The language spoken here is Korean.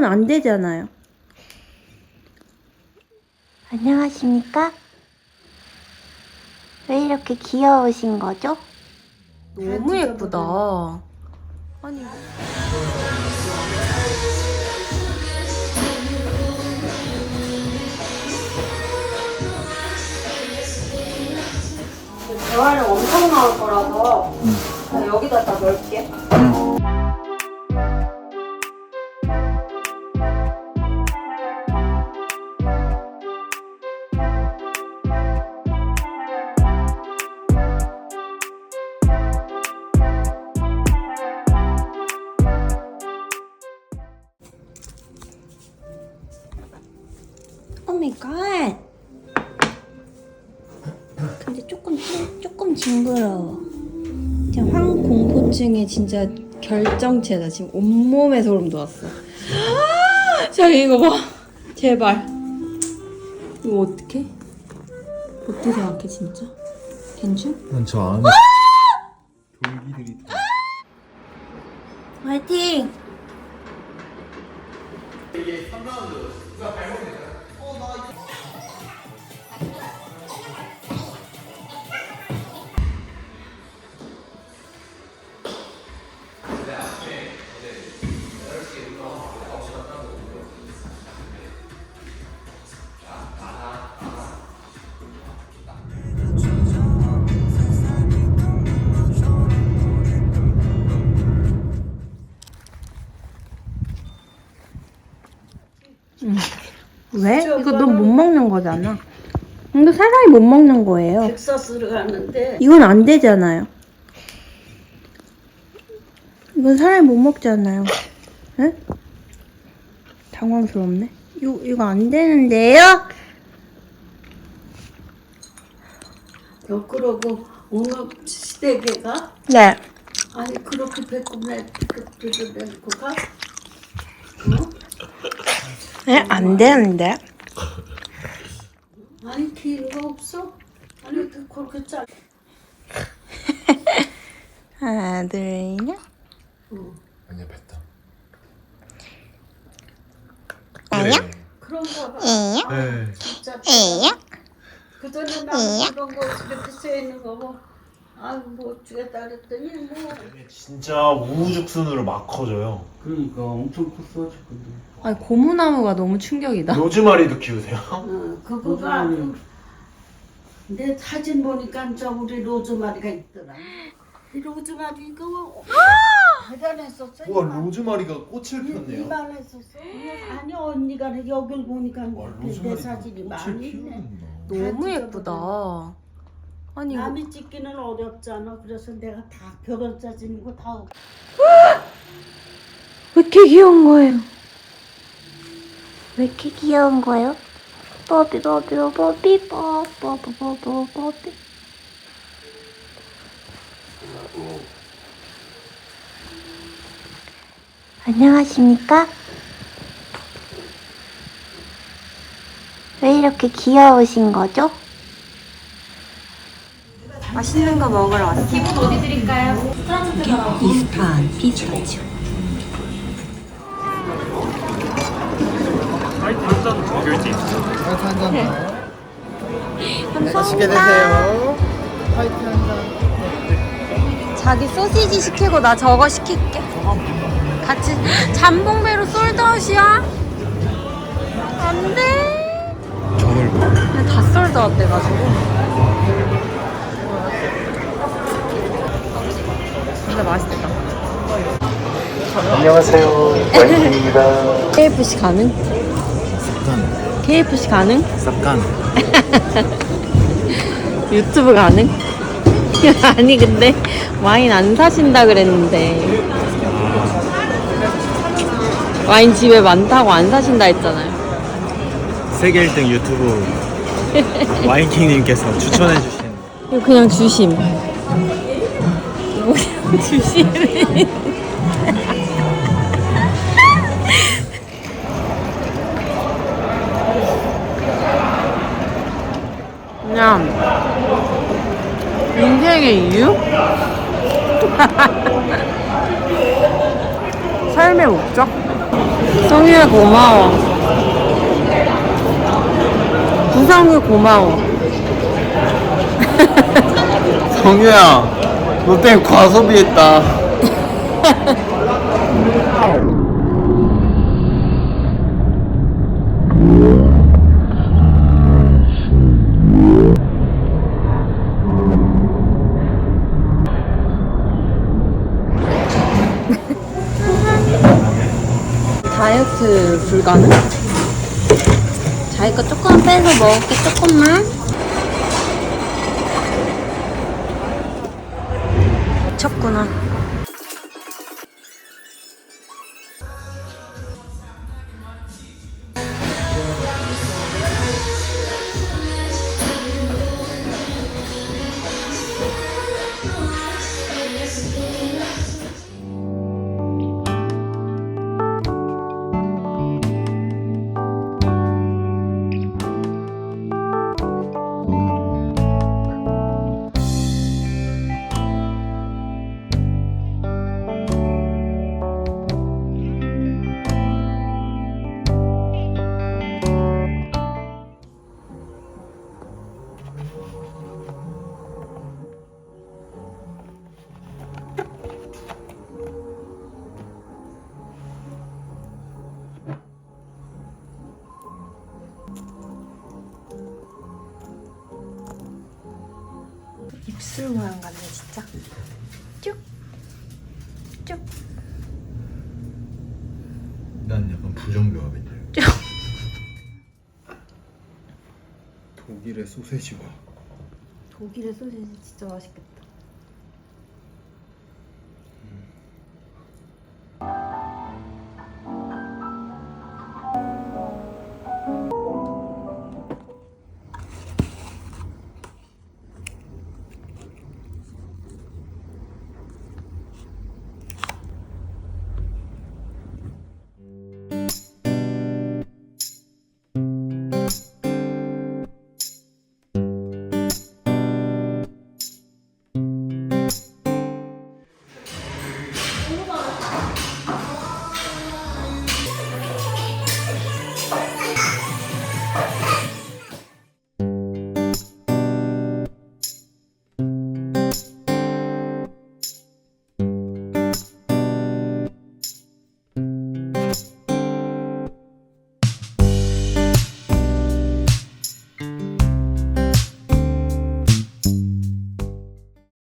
이건 안 되잖아요. 안녕하십니까? 왜 이렇게 귀여우신 거죠? 너무 예쁘다. 아니. 대화를 엄청 나올 거라서 나 여기다 다 넣을게. 갓. 근데 조금 조금 징그러워. 진짜 황공포증의 진짜 결정체다. 지금 온몸에 소름 돋았어. 자 이거 봐. 제발. 이거 어떡해? 어떻게 생각해 진짜? 괜찮? 난저 안에 돌기들이 다 화이팅! 왜? 이거 너 못 먹는 거잖아. 이거 사람이 못 먹는 거예요. 텍사스를 갔는데 이건 안 되잖아요. 이건 사람이 못 먹잖아요. 에? 당황스럽네. 이거, 이거 안 되는데요? 너 그러고 오늘 시댁에가 네. 아니 그렇게 배꼽 내그들을 내고 가? 어? 네, 안 되는데. 아니 기회가 없어? 아니 그 그렇게 짜 하나, 둘, 셋. 아니야 뱉다 아니야? 그런 거 봐. 네. 진짜 그 전에 나 그런 거 이렇게 써 있는 거 뭐. 아유 못 주겠다 그랬더니 뭐 진짜 우후죽순으로 막 커져요 그러니까 엄청 컸어 근데 아니, 고무나무가 너무 충격이다. 로즈마리도 키우세요? 어, 그거가 아주 내 사진 보니까 저 우리 로즈마리가 있더라. 이 로즈마리가 대단했었어. 와 이만- 로즈마리가 꽃을 폈네요 이만했었어. 아니 언니가 여길 보니까 와 내 로즈마리가 사진이 꽃을 많이 있네. 피우는구나 너무 다 예쁘다. 아니, 남이 찍기는 어렵잖아. 그래서 내가 다 결혼 사진 이거 다 왜 이렇게 귀여운 거예요? 왜 이렇게 귀여운 거요? 뽀삐 뽀삐 뽀삐 뽀뽀 뽀뽀 뽀삐 안녕하십니까? 왜 이렇게 귀여우신 거죠? 맛있는 거 먹으러 왔어요. 기분 어디 드릴까요? 이스탄 피스타치오. 맛있게 드세요. 화이트 한 잔. 자기 소시지 시키고 나 저거 시킬게. 같이 잠봉배로 솔드아웃이야? 안 돼. 봐 그냥 다 솔드아웃 돼가지고. 진짜 맛있겠다. 안녕하세요 와이킹입니다 KFC 가능? 쌉간 KFC 가능? 쌉간 유튜브 가능? 아니 근데 와인 안 사신다 그랬는데 와인 집에 많다고 안 사신다 했잖아요. 세계 1등 유튜브 와인킹님께서 추천해 주신 이거 그냥 주심. 이거 그냥 인생의 이유? 삶의 목적? 성유야 고마워. 구성유 고마워. 성유야, 너 때문에 과소비했다. 다이어트 불가능? 자기 거 조금 빼서 먹을게 조금만. 쳤구나. 입술 모양 같네 진짜. 쭉. 쭉. 난 약간 부정교합인데. 독일의 소세지와 독일의 소시지 진짜 맛있겠다.